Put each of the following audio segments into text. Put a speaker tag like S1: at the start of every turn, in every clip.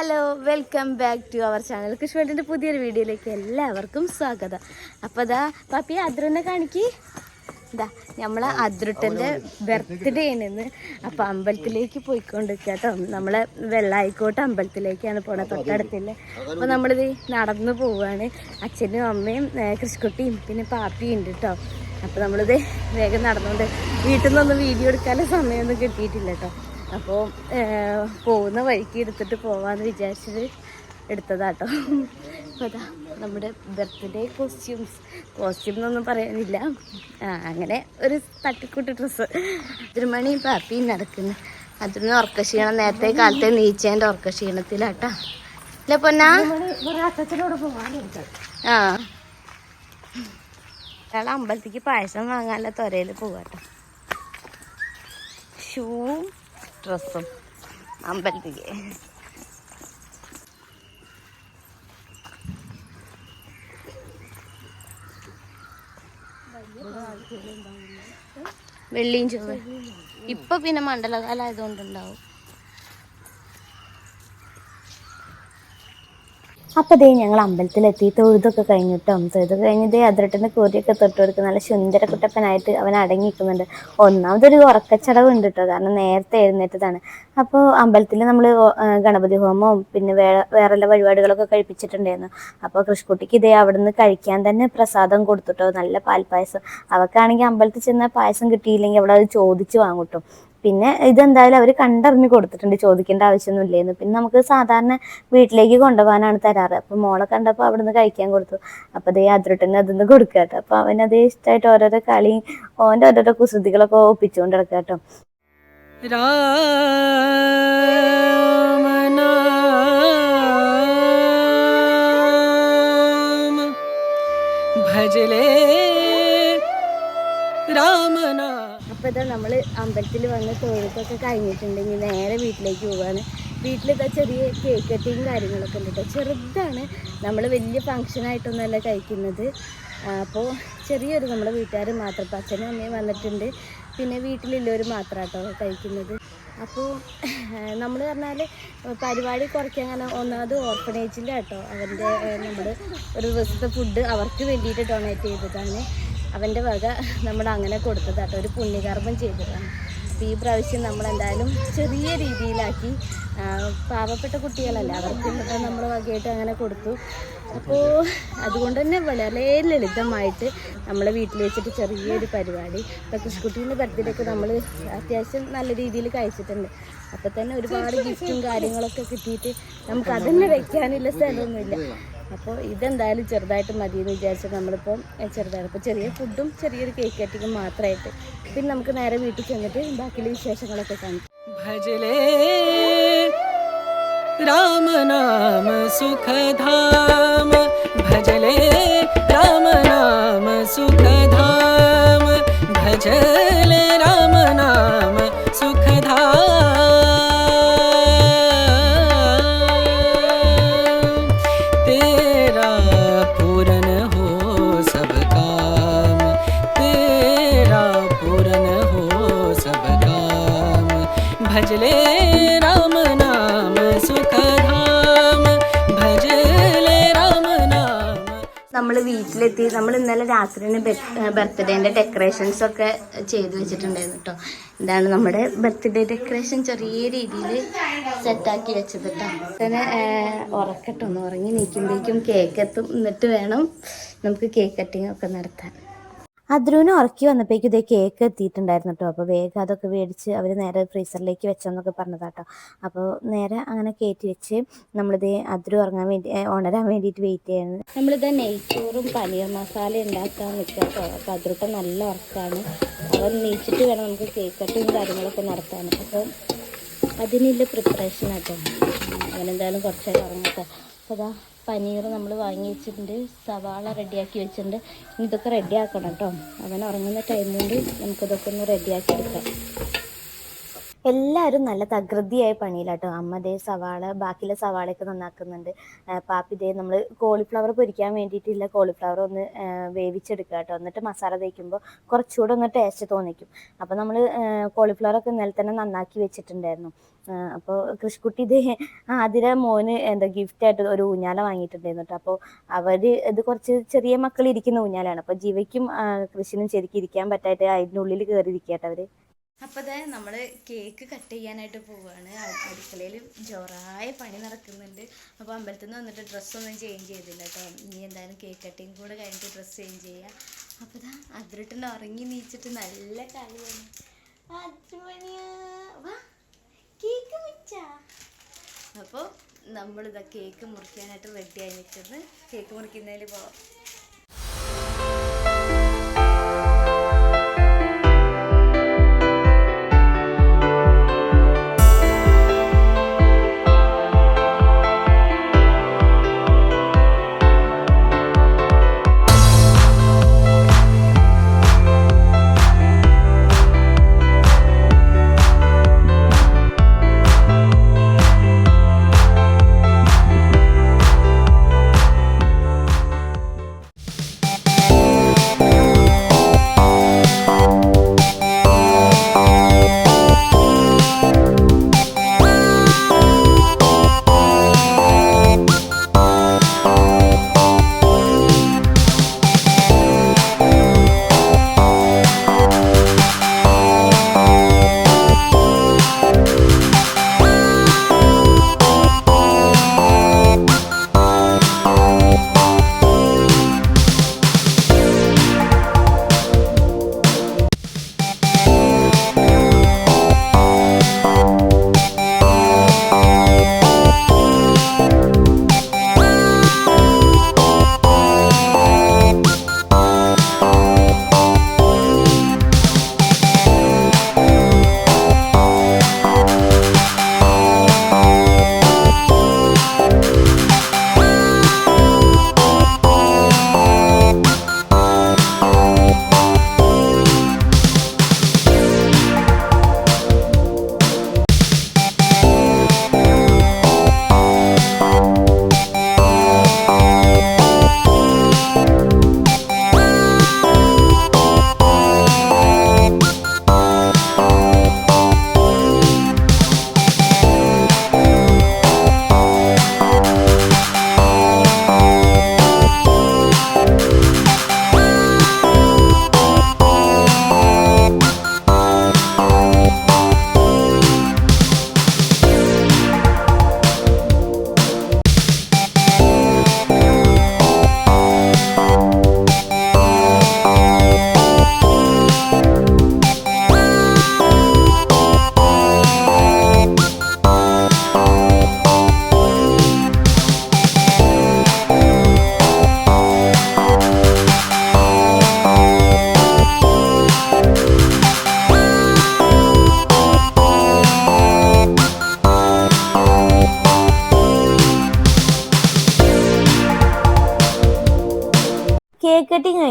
S1: Hello welcome back to our channel കൃഷ്ണേട്ടിന്റെ പുതിയൊരു വീഡിയോയിലേക്ക് എല്ലാവർക്കും സ്വാഗതം. അപ്പോൾ അതാ പാപ്പി അദ്രനെ കാണിക്ക്. ഇതാ നമ്മളെ അദ്രുട്ടന്റെ ബർത്ത്ഡേ ആണെന്ന് അപ്പോൾ അമ്പലത്തിലേക്ക് പോയിക്കൊണ്ടിരിക്കുക കേട്ടോ നമ്മളെ വെള്ളായിക്കോട്ട് അമ്പലത്തിലേക്കാണ് പോണത് തൊട്ടടുത്തില്ലേ. അപ്പോൾ നമ്മളിത് നടന്നു പോവുകയാണ് അച്ഛനും അമ്മയും കൃഷിക്കുട്ടിയും പിന്നെ പാപ്പിയും ഉണ്ട് കേട്ടോ അപ്പോൾ നമ്മളിത് വേഗം നടന്നുകൊണ്ട് വീട്ടിൽ നിന്നൊന്നും വീഡിയോ എടുക്കാനുള്ള സമയമൊന്നും കിട്ടിയിട്ടില്ല കേട്ടോ അപ്പോൾ പോകുന്ന വഴിക്ക് എടുത്തിട്ട് പോവാന്ന് വിചാരിച്ചിട്ട് എടുത്തതാട്ടോ. അപ്പോൾ അതാ നമ്മുടെ ബർത്ത്ഡേ കോസ്റ്റ്യൂംസ്. കോസ്റ്റ്യൂം എന്നൊന്നും പറയാനില്ല. ആ അങ്ങനെ ഒരു തട്ടിക്കൂട്ട് ഡ്രസ്സ്. ഒരു മണി പാപ്പി നടക്കുന്നു. അതിന് ഉറക്ക ക്ഷീണം നേരത്തെ കാലത്തെ നീച്ചേന്റെ ഉറക്ക ക്ഷീണത്തിലാട്ടാ അല്ല പൊന്നാ ആ. അയാൾ അമ്പലത്തേക്ക് പായസം വാങ്ങാനുള്ള തൊരയിൽ പോവാട്ടോ. ഷൂവും ഡ്രസ്സും. അമ്പലത്തേക്ക്. വെള്ളിയും ചൊവ്വ ഇപ്പൊ പിന്നെ മണ്ഡലകാലം ആയതുകൊണ്ടുണ്ടാവും അപ്പോൾ ദേ ഞങ്ങൾ അമ്പലത്തിലെത്തി. തൊഴുതൊക്കെ കഴിഞ്ഞിട്ടോ തൊഴുത് കഴിഞ്ഞ് ദേ അതിരട്ടിന്റെ കോരിയൊക്കെ തൊട്ട് നല്ല സുന്ദര കുട്ടപ്പനായിട്ട് അവൻ അടങ്ങിയിരിക്കുന്നുണ്ട്. ഒന്നാമതൊരു ഉറക്കച്ചടവ് ഉണ്ട് കേട്ടോ കാരണം നേരത്തെ എഴുന്നേറ്റതാണ്. അപ്പോൾ അമ്പലത്തിൽ നമ്മൾ ഗണപതി ഹോമവും പിന്നെ വേറെ വേറെ പരിപാടികളൊക്കെ കഴിപ്പിച്ചിട്ടുണ്ടായിരുന്നു. അപ്പോൾ കൃഷിക്കുട്ടിക്ക് ഇതേ അവിടുന്ന് കഴിക്കാൻ തന്നെ പ്രസാദം കൊടുത്തിട്ടോ നല്ല പാൽപ്പായസം. അവക്കാണെങ്കിൽ അമ്പലത്തിൽ ചെന്ന പായസം കിട്ടിയില്ലെങ്കിൽ അവിടെ അത് ചോദിച്ച് വാങ്ങൂട്ടോ പിന്നെ ഇതെന്തായാലും അവർ കണ്ടറിഞ്ഞ് കൊടുത്തിട്ടുണ്ട് ചോദിക്കേണ്ട ആവശ്യമൊന്നും ഇല്ലായിരുന്നു പിന്നെ നമുക്ക് സാധാരണ വീട്ടിലേക്ക് കൊണ്ടുപോകാനാണ് തരാറ്. അപ്പോൾ മോളെ കണ്ടപ്പോൾ അവിടെ നിന്ന് കഴിക്കാൻ കൊടുത്തു. അപ്പോൾ അതേ അതിരട്ടന് അതൊന്ന് കൊടുക്കുക കേട്ടോ. അപ്പോൾ അവനത് ഇഷ്ടമായിട്ട് ഓരോരോ കളി ഓന്റെ ഓരോരോ കുസൃതികളൊക്കെ ഒപ്പിച്ചുകൊണ്ട് കിടക്കുക കേട്ടോ.
S2: ഭജലേ
S1: രാമനാ ഇപ്പം നമ്മൾ അമ്പലത്തിൽ വന്ന് തൊഴുത്തൊക്കെ കഴിഞ്ഞിട്ടുണ്ടെങ്കിൽ നേരെ വീട്ടിലേക്ക് പോവുകയാണ് വീട്ടിലത്തെ ചെറിയ കേക്ക് കട്ടിങ് കാര്യങ്ങളൊക്കെ ഉണ്ട് കേട്ടോ ചെറുതാണ്. നമ്മൾ വലിയ ഫങ്ഷനായിട്ടൊന്നുമല്ല കഴിക്കുന്നത്. അപ്പോൾ ചെറിയൊരു നമ്മുടെ വീട്ടുകാർ മാത്രം ഇപ്പം അച്ഛനും അമ്മയും വന്നിട്ടുണ്ട്. പിന്നെ വീട്ടിലുള്ളവർ മാത്രം കേട്ടോ കഴിക്കുന്നത്. അപ്പോൾ നമ്മൾ പറഞ്ഞാൽ പരിപാടി കുറയ്ക്കാൻ കാരണം ഒന്നാമത് ഓർഫനേജിന്റെ കേട്ടോ അവന്റെ നമ്മൾ ഒരു ദിവസത്തെ ഫുഡ് അവർക്ക് വേണ്ടിയിട്ട് ഡൊണേറ്റ് ചെയ്തതാണ്. അവന്റെ വക നമ്മൾ അങ്ങനെ കൊടുത്തതാട്ടോ. ഒരു പുണ്യകർമ്മം ചെയ്തതാണ്. അപ്പോൾ ഈ പ്രാവശ്യം നമ്മളെന്തായാലും ചെറിയ രീതിയിലാക്കി പാവപ്പെട്ട കുട്ടികളല്ല അവർക്ക് നമ്മൾ വകയായിട്ട് അങ്ങനെ കൊടുത്തു. അപ്പോൾ അതുകൊണ്ട് തന്നെ വളരെ ലളിതമായിട്ട് നമ്മളെ വീട്ടിൽ വെച്ചിട്ട് ചെറിയൊരു പരിപാടി. ഇപ്പോൾ കൃഷിക്കുട്ടീന്റെ ബർത്ത്ഡേ ഒക്കെ നമ്മൾ അത്യാവശ്യം നല്ല രീതിയിൽ കഴിച്ചിട്ടുണ്ട്. അപ്പോൾ തന്നെ ഒരുപാട് ഗിഫ്റ്റും കാര്യങ്ങളൊക്കെ കിട്ടിയിട്ട് നമുക്ക് അതന്നെ വെക്കാനുള്ള സ്ഥലമൊന്നുമില്ല. അപ്പോൾ ഇതെന്തായാലും ചെറുതായിട്ട് മതി എന്ന് വിചാരിച്ചിട്ട് നമ്മളിപ്പോൾ ചെറുതായിട്ട്. അപ്പോൾ ചെറിയ ഫുഡും ചെറിയൊരു കേക്ക് കട്ടിങ്ങും മാത്രമായിട്ട്. പിന്നെ നമുക്ക് നേരെ വീട്ടിൽ ചെന്നിട്ട് ബാക്കി വിശേഷങ്ങളൊക്കെ കാണിക്കും
S2: ഭജലേ രാമനാമ സുഖധാമ. ഭജലേ രാമനാമ സുഖധാമ. ഭജലേ
S1: രാമ വീട്ടിലെത്തി. നമ്മൾ ഇന്നലെ രാത്രിന് ബർത്ത്ഡേന്റെ ഡെക്കറേഷൻസ് ഒക്കെ ചെയ്തു വെച്ചിട്ടുണ്ടായിരുന്നു കേട്ടോ എന്താണ് നമ്മുടെ ബർത്ത്ഡേ ഡെക്കറേഷൻ ചെറിയ രീതിയിൽ സെറ്റാക്കി വെച്ചത് കേട്ടോ തന്നെ ഉറക്കട്ടെ ഒന്ന് ഉറങ്ങി നിൽക്കുമ്പോഴേക്കും കേക്ക് എത്തും. എന്നിട്ട് വേണം നമുക്ക് കേക്ക് കട്ടിങ് ഒക്കെ നടത്താൻ. അദ്രുവിനെ ഉറക്കി വന്നപ്പോഴേക്കും ഇതേ കേക്ക് എത്തിയിട്ടുണ്ടായിരുന്നു കേട്ടോ അപ്പോൾ വേഗം അതൊക്കെ മേടിച്ച് അവർ നേരെ ഫ്രീസറിലേക്ക് വെച്ചെന്നൊക്കെ പറഞ്ഞതാട്ടോ. അപ്പോൾ നേരെ അങ്ങനെ കയറ്റി വെച്ച് നമ്മളിത് അധ്രു ഉറങ്ങാൻ വേണ്ടി ഉണരാൻ വേണ്ടിയിട്ട് വെയിറ്റ് ചെയ്യുന്നത് നമ്മളിത് നെയ്ച്ചോറും പനീർ മസാല ഉണ്ടാക്കാൻ നിൽക്കുക കേട്ടോ അപ്പോൾ അദ്രുട്ട നല്ല ഉറക്കാണ്. അവർ നീച്ചിട്ട് വേണം നമുക്ക് കേക്ക് കട്ടിങ് കാര്യങ്ങളൊക്കെ നടത്താൻ. അപ്പോൾ അതിനുള്ള പ്രിപ്പറേഷൻ ആട്ടോ. അവനെന്തായാലും കുറച്ചായിട്ട് ഉറങ്ങട്ടെ. അപ്പോൾ അതാ പനീർ നമ്മൾ വാങ്ങി വെച്ചിട്ടുണ്ട്. സവാള റെഡിയാക്കി വെച്ചിട്ടുണ്ട്. ഇനി ഇതൊക്കെ റെഡിയാക്കണം കേട്ടോ. അവൻ ഉറങ്ങുന്ന ടൈം കൊണ്ട് നമുക്കിതൊക്കെ ഒന്ന് റെഡിയാക്കി എടുക്കാം.
S3: എല്ലാവരും നല്ല തകൃതിയായ പണിയിലാട്ടോ. അമ്മ ദേ സവാള ബാക്കിയുള്ള സവാളയൊക്കെ നന്നാക്കുന്നുണ്ട്. പാപ്പി ദേ നമ്മൾ കോളിഫ്ലവർ പൊരിക്കാൻ വേണ്ടിയിട്ടില്ല. കോളിഫ്ലവർ ഒന്ന് വേവിച്ചെടുക്കുക കേട്ടോ. എന്നിട്ട് മസാല തേക്കുമ്പോൾ കുറച്ചുകൂടെ ഒന്ന് ടേസ്റ്റ് തോന്നിക്കും. അപ്പോൾ നമ്മൾ കോളിഫ്ലവറൊക്കെ ഇന്നലെ തന്നെ നന്നാക്കി വെച്ചിട്ടുണ്ടായിരുന്നു. അപ്പോൾ കൃഷിക്കുട്ടി ഇത് ആതിര മോന് എന്താ ഗിഫ്റ്റ് ആയിട്ട് ഒരു ഊഞ്ഞാല വാങ്ങിയിട്ടുണ്ടായിരുന്നു കേട്ടോ. അപ്പോൾ അവർ ഇത് കുറച്ച് ചെറിയ മക്കൾ ഇരിക്കുന്ന ഊഞ്ഞാലാണ്. അപ്പോൾ ജീവയ്ക്കും കൃഷിനും ശരിക്കും ഇരിക്കാൻ പറ്റായിട്ട് അതിന്റെ ഉള്ളിൽ കയറി കേട്ടോ അവർ അപ്പോൾ അതെ നമ്മൾ കേക്ക് കട്ട് ചെയ്യാനായിട്ട് പോവുകയാണ് അടുക്കളയിൽ ജോറായ പണി നടക്കുന്നുണ്ട്. അപ്പോൾ അമ്പലത്തിൽ നിന്ന് വന്നിട്ട് ഡ്രസ്സൊന്നും ചേഞ്ച് ചെയ്തില്ല കേട്ടോ ഇനി എന്തായാലും കേക്ക് കട്ടിങ് കൂടെ കഴിഞ്ഞിട്ട് ഡ്രസ്സ് ചേഞ്ച് ചെയ്യുക അപ്പോൾ ഇതാ അതിരിട്ടുണ്ട് ഉറങ്ങി നീച്ചിട്ട് നല്ല കളിയാണ് വാ കേക്ക് അപ്പോൾ നമ്മളിതാ കേക്ക് മുറിക്കാനായിട്ട് റെഡി ആയി നിൽക്കുന്നത് കേക്ക് മുറിക്കുന്നതിൽ പോവാം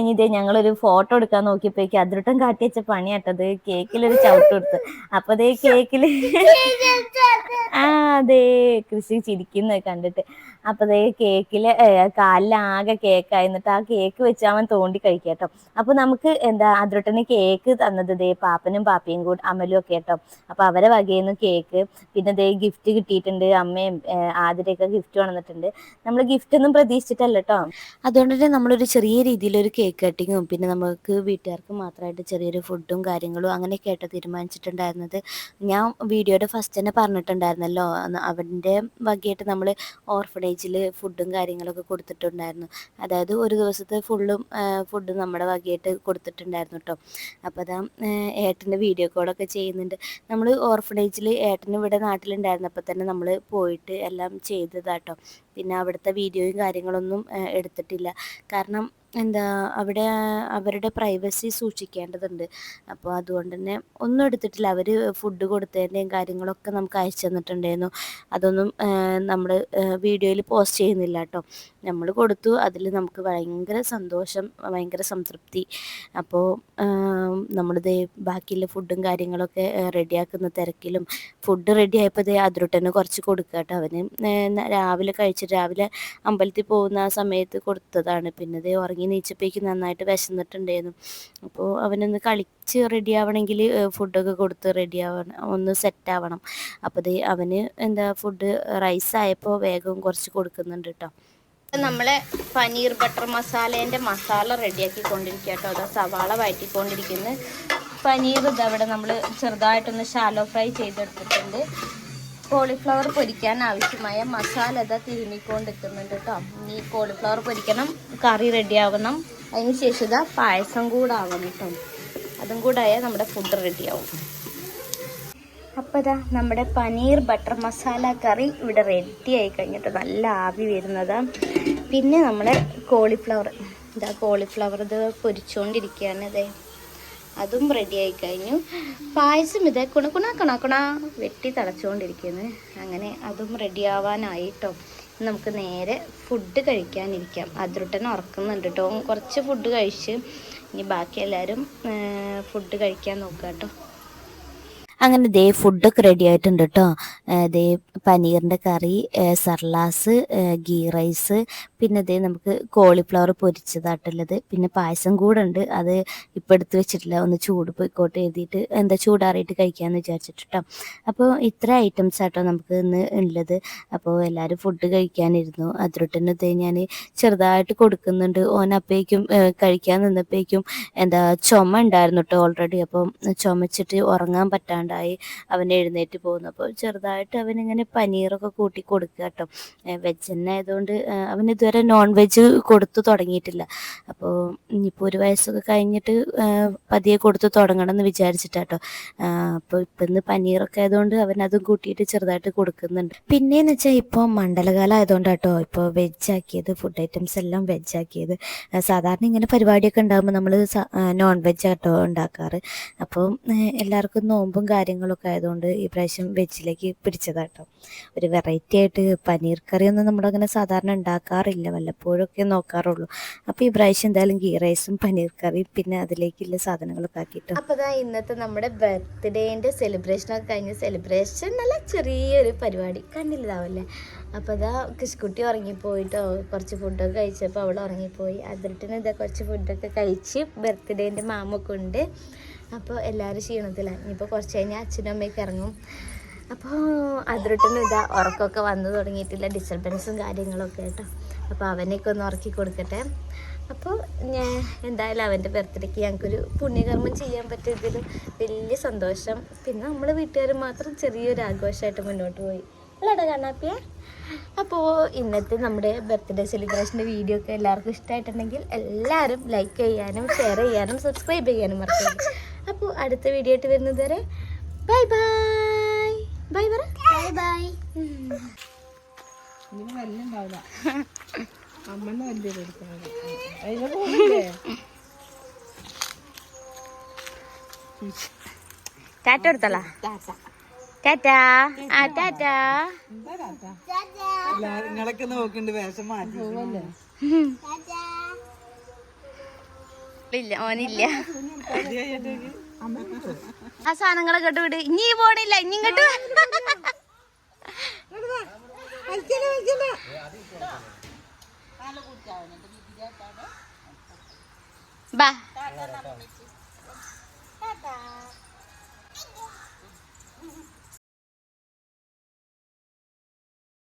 S3: കഴിഞ്ഞിട്ട് ഞങ്ങളൊരു ഫോട്ടോ എടുക്കാൻ നോക്കിയപ്പോഴേക്ക് അതിരട്ടം കാട്ടി വെച്ച പണിയാട്ടത് കേക്കിലൊരു ചവിട്ട് കൊടുത്ത്. അപ്പൊ അതേ കേക്കിൽ ആ അതെ കൃഷി ചിരിക്കുന്നത് കണ്ടിട്ട്. അപ്പൊ അതേ കേക്കിൽ കാലിലാകെ കേക്കായി. എന്നിട്ട് ആ കേക്ക് വെച്ച് അവൻ തോണ്ടി കഴിക്കാട്ടോ. അപ്പൊ നമുക്ക് എന്താ അതിരട്ടന് കേക്ക് തന്നത് ദേ പാപ്പനും പാപ്പയും കൂടി അമലും ഒക്കെ കേട്ടോ. അപ്പൊ അവരെ വകയിന്ന് കേക്ക്. പിന്നെ ദേ ഗിഫ്റ്റ് കിട്ടിയിട്ടുണ്ട്. അമ്മയും ആതിരയൊക്കെ ഗിഫ്റ്റ് വന്നിട്ടുണ്ട്. നമ്മൾ ഗിഫ്റ്റ് ഒന്നും പ്രതീക്ഷിച്ചിട്ടല്ല കേട്ടോ അതുകൊണ്ട് തന്നെ നമ്മളൊരു ചെറിയ രീതിയിലൊരു കേക്ക് കട്ടിങ്ങും പിന്നെ നമുക്ക് വീട്ടുകാർക്ക് മാത്രമായിട്ട് ചെറിയൊരു ഫുഡും കാര്യങ്ങളും അങ്ങനെയൊക്കെ ആയിട്ട് തീരുമാനിച്ചിട്ടുണ്ടായിരുന്നത്. ഞാൻ വീഡിയോയുടെ ഫസ്റ്റ് തന്നെ പറഞ്ഞിട്ടുണ്ടായിരുന്നല്ലോ അവന്റെ വകയായിട്ട് നമ്മൾ ഓർഫണേജിൽ ഫുഡും കാര്യങ്ങളൊക്കെ കൊടുത്തിട്ടുണ്ടായിരുന്നു. അതായത് ഒരു ദിവസത്തെ ഫുള്ളും ഫുഡ് നമ്മുടെ വകയായിട്ട് കൊടുത്തിട്ടുണ്ടായിരുന്നു കേട്ടോ അപ്പോൾ അതാ ഏട്ടന്റെ വീഡിയോ കോളൊക്കെ ചെയ്യുന്നുണ്ട്. നമ്മൾ ഓർഫണേജിൽ ഏട്ടൻ ഇവിടെ നാട്ടിലുണ്ടായിരുന്നു. നാട്ടിലുണ്ടായിരുന്നപ്പോൾ തന്നെ നമ്മൾ പോയിട്ട് എല്ലാം ചെയ്തതാട്ടോ
S1: പിന്നെ അവിടുത്തെ വീഡിയോയും കാര്യങ്ങളൊന്നും എടുത്തിട്ടില്ല. കാരണം എന്താ അവിടെ അവരുടെ പ്രൈവസി സൂക്ഷിക്കേണ്ടതുണ്ട്. അപ്പോൾ അതുകൊണ്ട് തന്നെ ഒന്നും എടുത്തിട്ടില്ല. അവർ ഫുഡ് കൊടുത്തതിന്റെയും കാര്യങ്ങളൊക്കെ നമുക്ക് അയച്ചു തന്നിട്ടുണ്ടായിരുന്നു. അതൊന്നും നമ്മൾ വീഡിയോയിൽ പോസ്റ്റ് ചെയ്യുന്നില്ല കേട്ടോ. നമ്മൾ കൊടുത്തു. അതിൽ നമുക്ക് ഭയങ്കര സന്തോഷം ഭയങ്കര സംതൃപ്തി. അപ്പോൾ നമ്മളിത് ബാക്കിയുള്ള ഫുഡും കാര്യങ്ങളൊക്കെ റെഡിയാക്കുന്ന തിരക്കിലും ഫുഡ് റെഡി ആയപ്പോൾ ഇതേ അതിരുട്ടന് കുറച്ച് കൊടുക്കുക കേട്ടോ. അവന് രാവിലെ കഴിച്ചിട്ട് രാവിലെ അമ്പലത്തിൽ പോകുന്ന ആ സമയത്ത് കൊടുത്തതാണ്. പിന്നെ ഇതേ ഉറങ്ങി നീച്ചപ്പോഴേക്ക് നന്നായിട്ട് വിശന്നിട്ടുണ്ടായിരുന്നു. അപ്പോൾ അവനൊന്ന് കളിച്ച് റെഡി ആവണമെങ്കിൽ ഫുഡൊക്കെ കൊടുത്ത് റെഡി ആവണം ഒന്ന് സെറ്റ് ആവണം. അപ്പോൾ ദേ അവന് എന്താ ഫുഡ് റൈസ് ആയപ്പോൾ വേഗം കുറച്ച് കൊടുക്കുന്നുണ്ട് കേട്ടോ നമ്മളെ പനീർ ബട്ടർ മസാലേന്റെ മസാല റെഡിയാക്കി കൊണ്ടിരിക്കുക കേട്ടോ അതാ സവാള വഴറ്റിക്കൊണ്ടിരിക്കുന്നത് പനീർ ഇതവിടെ നമ്മൾ ചെറുതായിട്ടൊന്ന് ഷാലോ ഫ്രൈ ചെയ്തെടുത്തിട്ടുണ്ട്. കോളിഫ്ലവർ പൊരിക്കാൻ ആവശ്യമായ മസാല ഇതാ തിരുമിക്കൊണ്ടിരിക്കുന്നുണ്ട് കേട്ടോ. ഇനി കോളിഫ്ലവർ പൊരിക്കണം കറി റെഡിയാവണം അതിന് ശേഷം ഇതാ പായസം കൂടെ ആവണം കേട്ടോ. അതും കൂടെ ആയാൽ നമ്മുടെ ഫുഡ് റെഡിയാവും അപ്പോൾ ഇതാ നമ്മുടെ പനീർ ബട്ടർ മസാല കറി ഇവിടെ റെഡി ആയി കഴിഞ്ഞിട്ട് നല്ല ആവി വരുന്നത്. പിന്നെ നമ്മുടെ കോളിഫ്ലവർ ഇതാ കോളിഫ്ലവർ ഇത് പൊരിച്ചുകൊണ്ടിരിക്കുകയാണ് ഇതേ. അതും റെഡി ആയി കഴിഞ്ഞു. പായസം ഇത് കുണ കുണ കുണ കുണ വെട്ടി തിളച്ചുകൊണ്ടിരിക്കുന്നു അങ്ങനെ അതും റെഡി ആവാനായിട്ടോ. നമുക്ക് നേരെ ഫുഡ് കഴിക്കാനിരിക്കാം. അതിരുട്ടൻ ഉറക്കുന്നുണ്ട് കേട്ടോ. കുറച്ച് ഫുഡ് കഴിച്ച് ഇനി ബാക്കി എല്ലാവരും ഫുഡ് കഴിക്കാൻ നോക്കാം കേട്ടോ അങ്ങനെ ദേ ഫുഡൊക്കെ റെഡി ആയിട്ടുണ്ട് കേട്ടോ ദേ പനീറിന്റെ കറി സർലാസ് ഗീ റൈസ് പിന്നെ ദേ നമുക്ക് കോളിഫ്ലവർ പൊരിച്ചതായിട്ടുള്ളത്. പിന്നെ പായസം കൂടെ ഉണ്ട്. അത് ഇപ്പം എടുത്ത് വെച്ചിട്ടില്ല. ഒന്ന് ചൂട് പോയിക്കോട്ട് എഴുതിയിട്ട് എന്താ ചൂടാറിയിട്ട് കഴിക്കാമെന്ന് വിചാരിച്ചിട്ട് കേട്ടോ അപ്പോൾ ഇത്ര ഐറ്റംസ് ആട്ടോ നമുക്ക് ഇന്ന് ഉള്ളത്. അപ്പോൾ എല്ലാവരും ഫുഡ് കഴിക്കാനിരുന്നു. അതിരൊട്ടന് ദേ ഞാൻ ചെറുതായിട്ട് കൊടുക്കുന്നുണ്ട്. ഓനപ്പേക്കും കഴിക്കാൻ നിന്നപ്പേക്കും എന്താ ചുമ ഉണ്ടായിരുന്നു കേട്ടോ ഓൾറെഡി അപ്പം ചുമച്ചിട്ട് ഉറങ്ങാൻ പറ്റാണ്ടായി അവൻ എഴുന്നേറ്റ് പോകുന്നു. അപ്പോൾ ചെറുതായിട്ട് അവനിങ്ങനെ പനീറൊക്കെ കൂട്ടി കൊടുക്കുക കേട്ടോ. വെജ് തന്നെ ആയതുകൊണ്ട് അവൻ ഇതുവരെ നോൺ വെജ് കൊടുത്തു തുടങ്ങിയിട്ടില്ല. അപ്പോൾ ഇനിയിപ്പോൾ ഒരു വയസ്സൊക്കെ കഴിഞ്ഞിട്ട് പതിയെ കൊടുത്ത് തുടങ്ങണം എന്ന് വിചാരിച്ചിട്ടാട്ടോ അപ്പോൾ ഇപ്പം ഇന്ന് പനീറൊക്കെ ആയതുകൊണ്ട് അവൻ അതും കൂട്ടിയിട്ട് ചെറുതായിട്ട് കൊടുക്കുന്നുണ്ട്. പിന്നെയെന്ന് വെച്ചാൽ ഇപ്പോൾ മണ്ഡലകാലം ആയതുകൊണ്ട് കേട്ടോ. ഇപ്പോൾ വെജ് ആക്കിയത് ഫുഡ് ഐറ്റംസ് എല്ലാം വെജ് ആക്കിയത്. സാധാരണ ഇങ്ങനെ പരിപാടിയൊക്കെ ഉണ്ടാകുമ്പോൾ നമ്മൾ നോൺ വെജ് കേട്ടോ ഉണ്ടാക്കാറ്. അപ്പോൾ എല്ലാവർക്കും നോമ്പും കാര്യങ്ങളൊക്കെ ആയതുകൊണ്ട് ഈ പ്രാവശ്യം വെജിലേക്ക് പിടിച്ചതാട്ടോ. ഒരു വെറൈറ്റി ആയിട്ട് പനീർ കറിയൊന്നും നമ്മളങ്ങനെ സാധാരണ ഉണ്ടാക്കാറില്ല. വല്ലപ്പോഴൊക്കെ നോക്കാറുള്ളൂ. അപ്പോൾ ഈ പ്രാവശ്യം എന്തായാലും ഗീ റൈസും പനീർ കറിയും പിന്നെ അതിലേക്കുള്ള സാധനങ്ങളൊക്കെ ആക്കിയിട്ട് അപ്പോൾ ഇന്നത്തെ നമ്മുടെ ബർത്ത്ഡേന്റെ സെലിബ്രേഷൻ ഒക്കെ കഴിഞ്ഞ സെലിബ്രേഷൻ നല്ല ചെറിയൊരു പരിപാടി കണ്ടില്ലതാവല്ലേ അപ്പോൾ അതാ കൃഷിക്കുട്ടി ഉറങ്ങിപ്പോയിട്ടോ. കുറച്ച് ഫുഡൊക്കെ കഴിച്ചപ്പോൾ അവൾ ഉറങ്ങിപ്പോയി. അതിട്ടിന് ഇതാ കുറച്ച് ഫുഡൊക്കെ കഴിച്ച് ബർത്ത്ഡേന്റെ മാമൊക്കെ ഉണ്ട്. അപ്പോൾ എല്ലാവരും ക്ഷീണത്തിലാണ് ഇനിയിപ്പോൾ കുറച്ച് കഴിഞ്ഞാൽ അച്ഛനും അമ്മയൊക്കെ ഇറങ്ങും. അപ്പോൾ അതിരിട്ടനും ഇതാ ഉറക്കമൊക്കെ വന്നു തുടങ്ങിയിട്ടില്ല. ഡിസ്റ്റർബൻസും കാര്യങ്ങളൊക്കെ കേട്ടോ അപ്പോൾ അവനെയൊക്കെ ഒന്ന് ഉറക്കി കൊടുക്കട്ടെ. അപ്പോൾ ഞാൻ എന്തായാലും അവന്റെ ബർത്ത്ഡേക്ക് ഞങ്ങൾക്കൊരു പുണ്യകർമ്മം ചെയ്യാൻ പറ്റിയതിൽ വലിയ സന്തോഷം. പിന്നെ നമ്മൾ വീട്ടുകാർ മാത്രം ചെറിയൊരു ആഘോഷമായിട്ട് മുന്നോട്ട് പോയി. അല്ലേടാ കണ്ണാപ്പിയെ? അപ്പോൾ ഇന്നത്തെ നമ്മുടെ ബർത്ത്ഡേ സെലിബ്രേഷന്റെ വീഡിയോ ഒക്കെ എല്ലാവർക്കും ഇഷ്ടമായിട്ടുണ്ടെങ്കിൽ എല്ലാവരും ലൈക്ക് ചെയ്യാനും ഷെയർ ചെയ്യാനും സബ്സ്ക്രൈബ് ചെയ്യാനും മറക്കരുത്. അപ്പോൾ അടുത്ത വീഡിയോ ആയിട്ട് വരുന്നത് വരെ ബൈ ബൈ ബൈ പറ. ബൈ ബൈ
S4: അമ്മന്ന് പോകില്ലേ
S1: ടാറ്റ എടുത്തല്ല ടാറ്റ. ആ ടാറ്റ.
S4: നിങ്ങളൊക്കെ നോക്കണ്ട് വേഷം മാറ്റി
S1: ഇല്ല ഓനില്ല. ആ സാധനങ്ങളൊക്കെ ഇട്ട് വിട്. ഇനി പോണില്ല. ഇനി ഇങ്ങോട്ട്. ബാ.